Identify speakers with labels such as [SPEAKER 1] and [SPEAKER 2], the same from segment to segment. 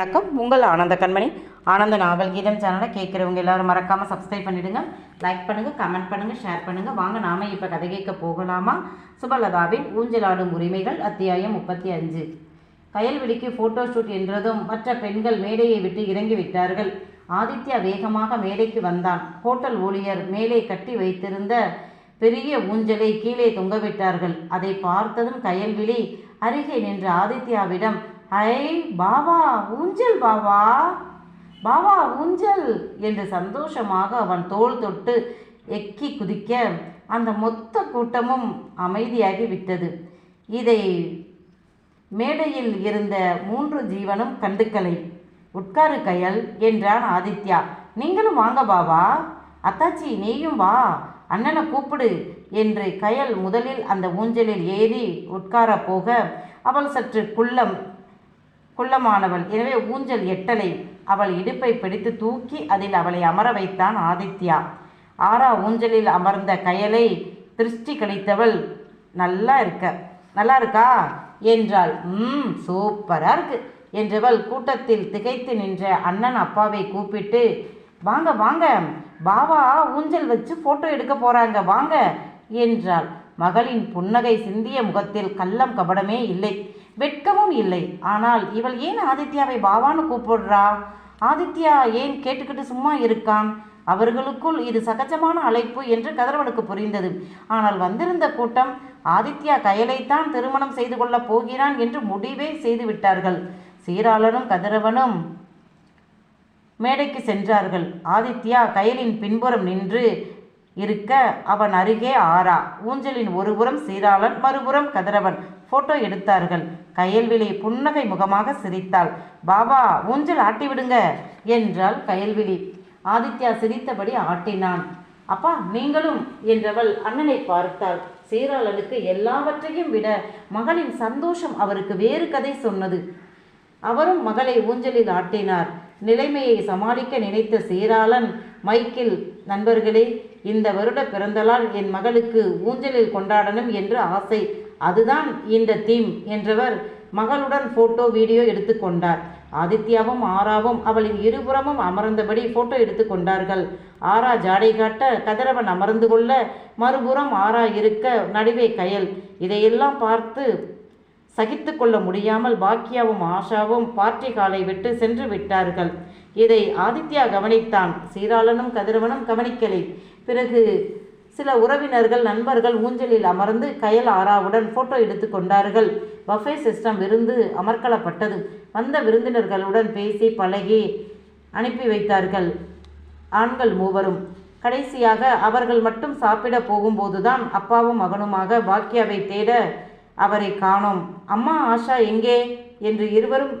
[SPEAKER 1] வணக்கம். உங்கள் ஆனந்த கண்மணி. ஆனந்த நாவல் கீதம் சேனலை கேட்குறவங்க எல்லாரும் மறக்காமல் சப்ஸ்கிரைப் பண்ணிவிடுங்க லைக் பண்ணுங்கள் கமெண்ட் பண்ணுங்கள் ஷேர் பண்ணுங்கள் வாங்க நாம இப்போ கதை கேட்க போகலாமா? சுபலதாவின் ஊஞ்சலாடும் உரிமைகள் அத்தியாயம் முப்பத்தி அஞ்சு. கயல்விழிக்கு ஃபோட்டோ ஷூட் என்றதும் மற்ற பெண்கள் மேடையை விட்டு இறங்கி விட்டார்கள். ஆதித்யா வேகமாக மேடைக்கு வந்தான். ஹோட்டல் ஊழியர் மேலே கட்டி வைத்திருந்த பெரிய ஊஞ்சலை கீழே தொங்கவிட்டார்கள் அதை பார்த்ததும் கயல்விழி அருகே நின்ற ஆதித்யாவிடம் ஐ பாவா ஊஞ்சல் பாவா. பாவா ஊஞ்சல் என்று சந்தோஷமாக அவன் தோள் தொட்டு எக்கி குதிக்க அந்த மொத்த கூட்டமும் அமைதியாகி விட்டது இதை மேடையில் இருந்த மூன்று ஜீவனும் கண்டுக்கலை உட்காரு கயல் என்றான் ஆதித்யா. நீங்களும் வாங்க பாவா. அத்தாச்சி நீயும் வா. அண்ணனை கூப்பிடு என்று கயல் முதலில் அந்த ஊஞ்சலில் ஏறி உட்கார போக அவள் சற்று குள்ளம் குள்ளமானவள். எனவே ஊஞ்சல் எட்டலை அவள் இடுப்பை பிடித்து தூக்கி அதில் அவளை அமர வைத்தான் ஆதித்யா. ஆறா ஊஞ்சலில் அமர்ந்த கயலை திருஷ்டி கழித்தவள் நல்லா இருக்க. நல்லா இருக்கா? என்றாள். ம் சூப்பராக இருக்கு. என்றவள் கூட்டத்தில் திகைத்து நின்ற அண்ணன் அப்பாவை கூப்பிட்டு வாங்க வாங்க. பாவா ஊஞ்சல் வச்சு ஃபோட்டோ எடுக்க போகிறாங்க வாங்க. என்றாள். மகளின் புன்னகை சிந்திய முகத்தில் கள்ளம் கபடமே இல்லை. வெட்கவும் இல்லை. ஆனால் இவள் ஏன் ஆதித்யாவை பாவான்னு கூப்பிடுறா? ஆதித்யா ஏன் கேட்டுக்கிட்டு சும்மா இருக்கான்? அவர்களுக்குள் இது சகஜமான அழைப்பு என்று கதிரவனுக்கு புரிந்தது. ஆனால் வந்திருந்த கூட்டம் ஆதித்யா கயலைத்தான் திருமணம் செய்து கொள்ளப் போகிறான் என்று முடிவே செய்து விட்டார்கள். சீராளனும் கதிரவனும் மேடைக்கு சென்றார்கள். ஆதித்யா கயலின் பின்புறம் நின்று இருக்க அவன் அருகே ஆரா ஊஞ்சலின் ஒருபுறம் சீராளன் மறுபுறம் கதிரவன். போட்டோ எடுத்தார்கள். கயல்விழி புன்னகை முகமாக சிரித்தாள். பாபா ஊஞ்சல் ஆட்டி விடுங்க என்றாள் கயல்விழி. ஆதித்யா சிரித்தபடி ஆட்டினான். அப்பா நீங்களும் என்றவள் அண்ணனை பார்த்தாள். சீராளனுக்கு எல்லாவற்றையும் விட மகளின் சந்தோஷம் அவருக்கு வேறு கதை சொன்னது. அவரும் மகளை ஊஞ்சலில் ஆட்டினார். நிலைமையை சமாளிக்க நினைத்த சீராளன் மைக்கில் நண்பர்களே இந்த வருட பிறந்தலால் என் மகளுக்கு ஊஞ்சலில் கொண்டாடணும் என்று ஆசை. அதுதான் இந்த தீம் என்றவர் மகளுடன் போட்டோ வீடியோ எடுத்துக்கொண்டார் ஆதித்யாவும் ஆராவும் அவளின் இருபுறமும் அமர்ந்தபடி போட்டோ எடுத்துக்கொண்டார்கள் ஆரா ஜாடை காட்ட கதிரவன் அமர்ந்து கொள்ள மறுபுறம் ஆரா இருக்க நடுவே கயல். இதையெல்லாம் பார்த்து சகித்து கொள்ள முடியாமல் பாக்கியாவும் ஆஷாவும் பார்ட்டி காலை விட்டு சென்று விட்டார்கள். இதை ஆதித்யா கவனித்தான். சீராளனும் கதிரவனும் கவனிக்கலை. பிறகு சில உறவினர்கள் நண்பர்கள் ஊஞ்சலில் அமர்ந்து கயல் ஆறாவுடன் போட்டோ எடுத்து கொண்டார்கள். பஃபே சிஸ்டம் விருந்து அமர்க்களப்பட்டது வந்த விருந்தினர்களுடன் பேசி பழகி அனுப்பி வைத்தார்கள். ஆண்கள் மூவரும். கடைசியாக அவர்கள் மட்டும் சாப்பிட போகும்போதுதான் அப்பாவும் மகனுமாக பாக்கியாவை தேட அவரை காணோம். அம்மா ஆஷா எங்கே? என்று இருவரும்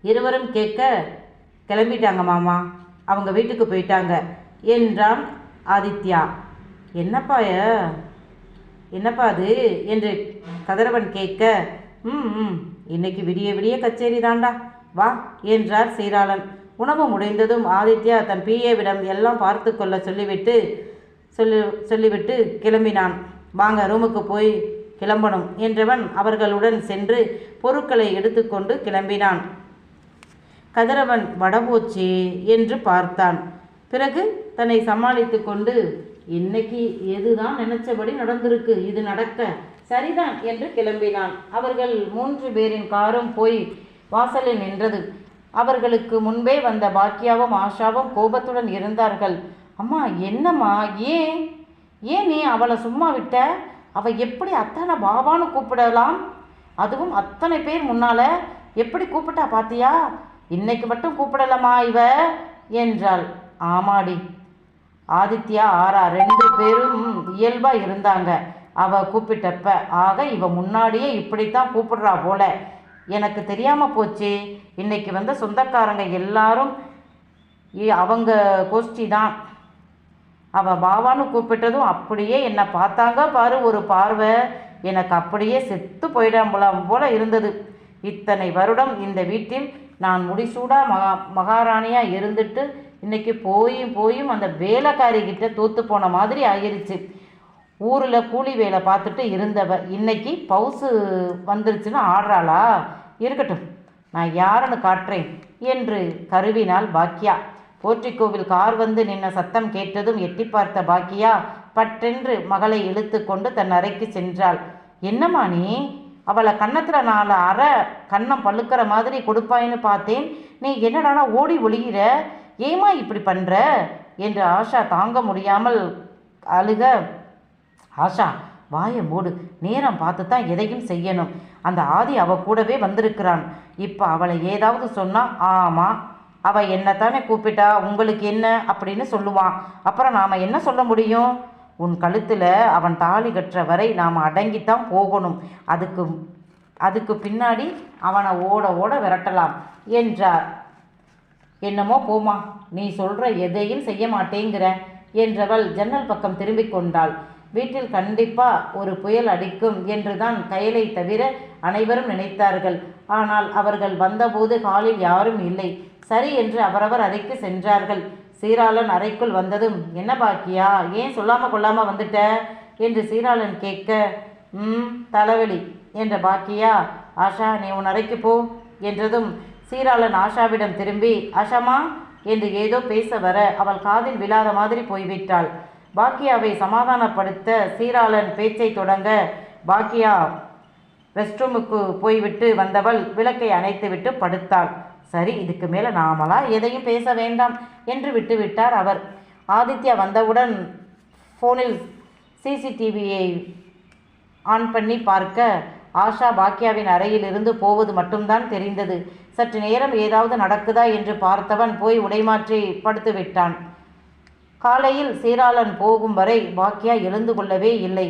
[SPEAKER 1] இருவரும் கேட்க கிளம்பிட்டாங்க மாமா. அவங்க வீட்டுக்கு போயிட்டாங்க. என்றான் ஆதித்யா. என்னப்பா என்னப்பா அது? என்று கதிரவன் கேட்க ம் ம். இன்னைக்கு விடிய விடிய கச்சேரி தாண்டா. வா என்றார் சீராளன். உணவு முடிந்ததும் ஆதித்யா தன் பிஏவிடம் எல்லாம் பார்த்து கொள்ள சொல்லிவிட்டு சொல்லி சொல்லிவிட்டு கிளம்பினான். வாங்க ரூமுக்கு போய் கிளம்பணும் என்றவன் அவர்களுடன் சென்று பொருட்களை எடுத்துக்கொண்டு கிளம்பினான். கதிரவன் வடபோச்சே என்று பார்த்தான். பிறகு தன்னை சமாளித்து கொண்டு இன்னைக்கு எதுதான் நினைச்சபடி நடந்திருக்கு? இது நடக்க சரிதான் என்று கிளம்பினான். அவர்கள் மூன்று பேரின் காரும் போய் வாசலில் நின்றது. அவர்களுக்கு முன்பே வந்த பாக்கியாவும் ஆஷாவும் கோபத்துடன் இருந்தார்கள். அம்மா என்னம்மா? ஏன்? ஏன் நீ அவளை சும்மா விட்ட? அவ எப்படி அத்தனை பாபான்னு கூப்பிடலாம்? அதுவும் அத்தனை பேர் முன்னால எப்படி கூப்பிட்டா பாத்தியா? இன்னைக்கு மட்டும் கூப்பிடலாமா இவ? என்றாள். ஆமாடி ஆதித்யா ஆரா ரெண்டு பேரும் இயல்பாக இருந்தாங்க. அவ கூப்பிட்டப்ப ஆக இவ முன்னாடியே இப்படித்தான் கூப்பிடுறா போல. எனக்கு தெரியாமல் போச்சு. இன்னைக்கு வந்த சொந்தக்காரங்க எல்லாரும் இ- அவங்க கோஷ்டி தான். அவ பாவான்னு கூப்பிட்டதும் அப்படியே என்னை பார்த்தாங்க பாரு ஒரு பார்வை. எனக்கு அப்படியே செத்து போயிடாம்பலாம் போல இருந்தது. இத்தனை வருடம் இந்த வீட்டில் நான் முடிசூடா மகா மகாராணியாக இருந்துட்டு இன்றைக்கி போயும் போயும் அந்த வேலைக்காரிக்கிட்ட தோத்து போன மாதிரி ஆகிருச்சு. ஊரில் கூலி வேலை பார்த்துட்டு இருந்தவ இன்னைக்கு பவுசு வந்துருச்சுன்னு ஆடுறாளா? இருக்கட்டும் நான் யாருன்னு காட்டுறேன் என்று கருவினாள் பாக்கியா. போற்றிக்கோவில் கார் வந்து நின்ன சத்தம் கேட்டதும் எட்டி பார்த்த பாக்கியா பட்டென்று மகளை இழுத்து கொண்டு தன் அறைக்கு சென்றாள். என்னம்மா நீ? அவளை கன்னத்தில் நாலு அற கன்னம் பழுக்கிற மாதிரி கொடுப்பாயின்னு பார்த்தேன். நீ என்னடானா ஓடி ஒளிகிற ஏமா இப்படி பண்ணுற என்று ஆஷா தாங்க முடியாமல் அழுக. ஆஷா வாயை மூடு. நேரம் பார்த்து தான் எதையும் செய்யணும். அந்த ஆதி அவ கூடவே வந்திருக்கிறான். இப்போ அவளை ஏதாவது சொன்னால் ஆமாம் அவள் என்னத்தானே கூப்பிட்டா உங்களுக்கு என்ன அப்படின்னு சொல்லுவான். அப்புறம் நாம் என்ன சொல்ல முடியும்? உன் கழுத்தில் அவன் தாலி கட்டுற வரை நாம் அடங்கித்தான் போகணும். அதுக்கு அதுக்கு பின்னாடி அவனை ஓட ஓட விரட்டலாம் என்றார். என்னமோ போமா நீ சொல்கிற எதையும் செய்ய மாட்டேங்கிற என்றவள் ஜன்னல் பக்கம் திரும்பிக் கொண்டாள். வீட்டில் கண்டிப்பா ஒரு புயல் அடிக்கும் என்றுதான் கயலை தவிர அனைவரும் நினைத்தார்கள். ஆனால் அவர்கள் வந்தபோது காலில் யாரும் இல்லை. சரி என்று அவரவர் அறைக்கு சென்றார்கள். சீராளன் அறைக்குள் வந்ததும் என்ன பாக்கியா ஏன் சொல்லாம கொள்ளாம வந்துட்ட? என்று சீராளன் கேட்க ம் தலைவலி. என்ற பாக்கியா ஆஷா நீ உன் அறைக்கு போ என்றதும் சீராளன் ஆஷாவிடம் திரும்பி ஆஷாமா என்று ஏதோ பேச வர அவள் காதில் விழாத மாதிரி போய்விட்டாள். பாக்கியாவை சமாதானப்படுத்த சீராளன் பேச்சை தொடங்க பாக்கியா ரெஸ்ட் ரூமுக்கு போய்விட்டு வந்தவள் விளக்கை அணைத்துவிட்டு படுத்தாள். சரி இதுக்கு மேலே நாமளா எதையும் பேச வேண்டாம் என்று விட்டுவிட்டார் அவர். ஆதித்யா வந்தவுடன் ஃபோனில் சிசிடிவியை ஆன் பண்ணி பார்க்க ஆஷா பாக்கியாவின் அறையில் இருந்து போவது மட்டும்தான் தெரிந்தது. சற்று நேரம் ஏதாவது நடக்குதா என்று பார்த்தவன் போய் உடைமாற்றி படுத்து விட்டான் காலையில் சீராளன் போகும் வரை பாக்கியா எழுந்து கொள்ளவே இல்லை.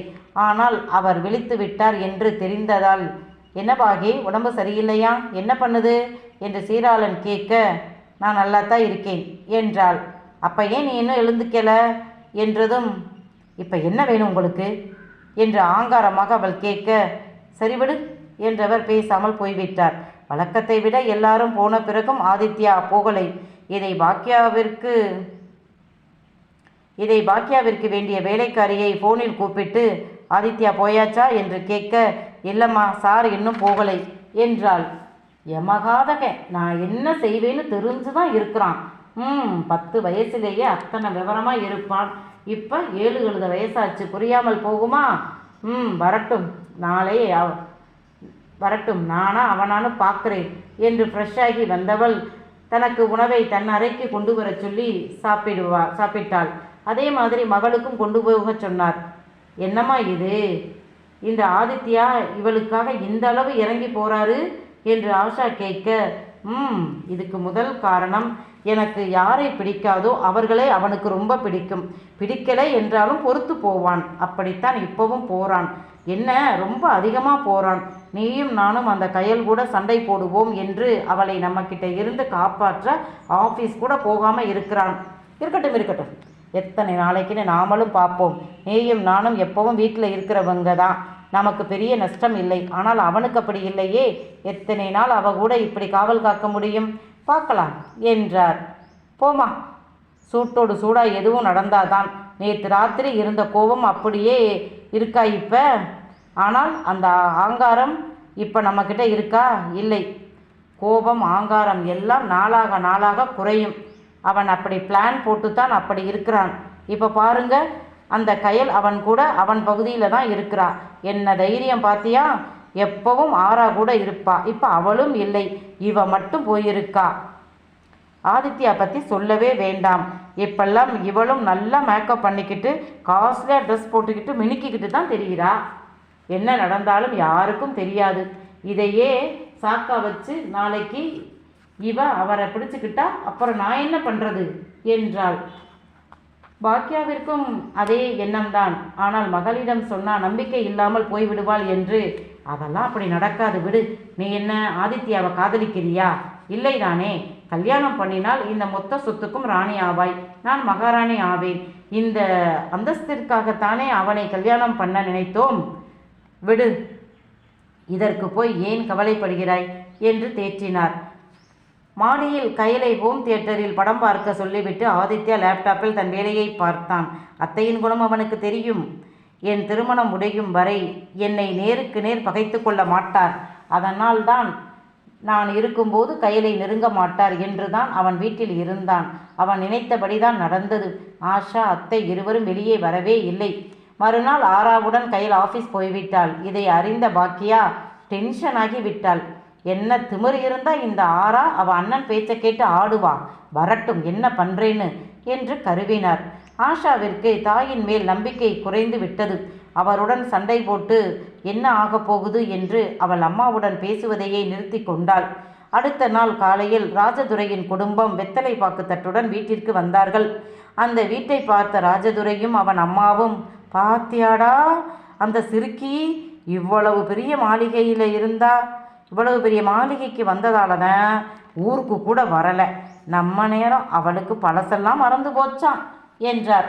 [SPEAKER 1] ஆனால் அவர் விழித்து விட்டார் என்று தெரிந்ததால் என்ன பாகி உடம்பு சரியில்லையா? என்ன பண்ணுது? என்று சீராளன் கேட்க நான் நல்லாத்தான் இருக்கேன் என்றாள். அப்போ ஏன் நீ இன்னும் எழுந்துக்கல? என்றதும் இப்போ என்ன வேணும் உங்களுக்கு? என்று ஆங்காரமாக அவள் கேட்க சரிவிடு என்றவர் பேசாமல் போய்விட்டார். வழக்கத்தை விட எல்லாரும் போன பிறகும் ஆதித்யா போகலை. இதை பாக்கியாவிற்கு இதை பாக்யாவிற்கு வேண்டிய வேலைக்காரியை ஃபோனில் கூப்பிட்டு ஆதித்யா போயாச்சா? என்று கேட்க இல்லைம்மா சார் இன்னும் போகலை என்றாள். எமகாதக நான் என்ன செய்வேன்னு தெரிஞ்சு தான் இருக்கிறான். ம் பத்து வயசுலேயே அத்தனை விவரமாக இருப்பான். இப்போ ஏழு எழுத வயசாச்சு. புரியாமல் போகுமா? ம் வரட்டும். நாளே அவ- வரட்டும். நானா அவனானு பார்க்குறேன் என்று ஃப்ரெஷ்ஷாகி வந்தவள் தனக்கு உணவை தன் அறைக்கு கொண்டு வரச் சொல்லி சாப்பிடுவா சாப்பிட்டாள். அதே மாதிரி மகளுக்கும் கொண்டு போக சொன்னார். என்னம்மா இது? இந்த ஆதித்யா இவளுக்காக இந்த அளவு இறங்கி போறாரு? என்று ஆஷா கேட்க ம் இதுக்கு முதல் காரணம் எனக்கு யாரை பிடிக்காதோ அவர்களே அவனுக்கு ரொம்ப பிடிக்கும். பிடிக்கலை என்றாலும் பொறுத்து போவான். அப்படித்தான் இப்பவும் போறான். என்ன ரொம்ப அதிகமாக போறான். நீயும் நானும் அந்த கையல் கூட சண்டை போடுவோம் என்று அவளை நம்மக்கிட்ட இருந்து காப்பாற்ற ஆஃபீஸ் கூட போகாமல் இருக்கிறான். இருக்கட்டும் இருக்கட்டும். எத்தனை நாளைக்குன்னு நாமளும் பார்ப்போம். நீயும் நானும் எப்பவும் வீட்டில் இருக்கிறவங்க தான். நமக்கு பெரிய நஷ்டம் இல்லை. ஆனால் அவனுக்கு அப்படி இல்லையே. எத்தனை நாள் அவ கூட இப்படி காவல் காக்க முடியும்? பார்க்கலாம் என்றார். போமா சூட்டோடு சூடாக எதுவும் நடந்தாதான். நேற்று ராத்திரி இருந்த கோபம் அப்படியே இருக்கா இப்போ? ஆனால் அந்த ஆங்காரம் இப்போ நம்மக்கிட்ட இருக்கா? இல்லை. கோபம் ஆங்காரம் எல்லாம் நாளாக நாளாக குறையும். அவன் அப்படி பிளான் போட்டுத்தான் அப்படி இருக்கிறான். இப்போ பாருங்கள் அந்த கயல் அவன் கூட அவன் பகுதியில் தான் இருக்கிறான் என்ன தைரியம் பார்த்தியா எப்பவும் ஆறா கூட இருப்பா. இப்போ அவளும் இல்லை. இவ மட்டும் போயிருக்கா. ஆதித்யா பற்றி சொல்லவே வேண்டாம். இப்பெல்லாம் இவளும் நல்லா மேக்கப் பண்ணிக்கிட்டு காஸ்ட்லியாக ட்ரெஸ் போட்டுக்கிட்டு மினுக்கிக்கிட்டு தான் தெரிகிறா என்ன நடந்தாலும் யாருக்கும் தெரியாது. இதையே சாக்கா வச்சு நாளைக்கு இவ அவரை பிடிச்சுக்கிட்டா அப்புறம் நான் என்ன பண்ணுறது என்றாள். பாக்கியாவிற்கும் அதே எண்ணம்தான். ஆனால் மகளிடம் சொன்னால் நம்பிக்கை இல்லாமல் போய்விடுவாள் என்று. அதெல்லாம் அப்படி நடக்காது விடு. நீ என்ன ஆதித்யாவை காதலிக்கிறியா? இல்லை தானே. கல்யாணம் பண்ணினால் இந்த மொத்த சொத்துக்கும் ராணி ஆவாய். நான் மகாராணி ஆவேன். இந்த அந்தஸ்திற்காகத்தானே அவனை கல்யாணம் பண்ண நினைத்தோம். விடு. இதற்கு போய் ஏன் கவலைப்படுகிறாய்? என்று தேற்றினார். மாடியில் கைலை ஹோம் தியேட்டரில் படம் பார்க்க சொல்லிவிட்டு ஆதித்யா லேப்டாப்பில் தன் வேலையை பார்த்தான். அத்தையின் குணம் அவனுக்கு தெரியும். என் திருமணம் உடையும் வரை என்னை நேருக்கு நேர் பகைத்து கொள்ள மாட்டார். அதனால் தான் நான் இருக்கும்போது கையலை நெருங்க மாட்டார் என்றுதான் அவன் வீட்டில் இருந்தான். அவன் நினைத்தபடிதான் நடந்தது. ஆஷா அத்தை இருவரும் வெளியே வரவே இல்லை. மறுநாள் ஆராவுடன் கையில் ஆஃபீஸ் போய்விட்டாள். இதை அறிந்த பாக்கியா டென்ஷன் ஆகி விட்டாள். என்ன திமிரு இருந்தா இந்த ஆறா அவ அண்ணன் பேச்சை கேட்டு ஆடுவா. வரட்டும் என்ன பண்றேன்னு? என்று கருவினார். ஆஷாவிற்கு தாயின் மேல் நம்பிக்கை குறைந்து விட்டது. அவருடன் சண்டை போட்டு என்ன ஆகப் போகுது? என்று அவள் அம்மாவுடன் பேசுவதையே நிறுத்தி கொண்டாள். அடுத்த நாள் காலையில் ராஜதுரையின் குடும்பம் வெத்தலை பாக்கு தட்டுடன் வீட்டிற்கு வந்தார்கள். அந்த வீட்டை பார்த்த ராஜதுரையும் அவன் அம்மாவும் பாத்தியாடா அந்த சிறுக்கி இவ்வளவு பெரிய மாளிகையில் இருந்தா இவ்வளவு பெரிய மாளிகைக்கு வந்ததால தான் ஊருக்கு கூட வரலை. நம்ம நேரம் அவளுக்கு பழசெல்லாம் மறந்து போச்சான் என்றார்.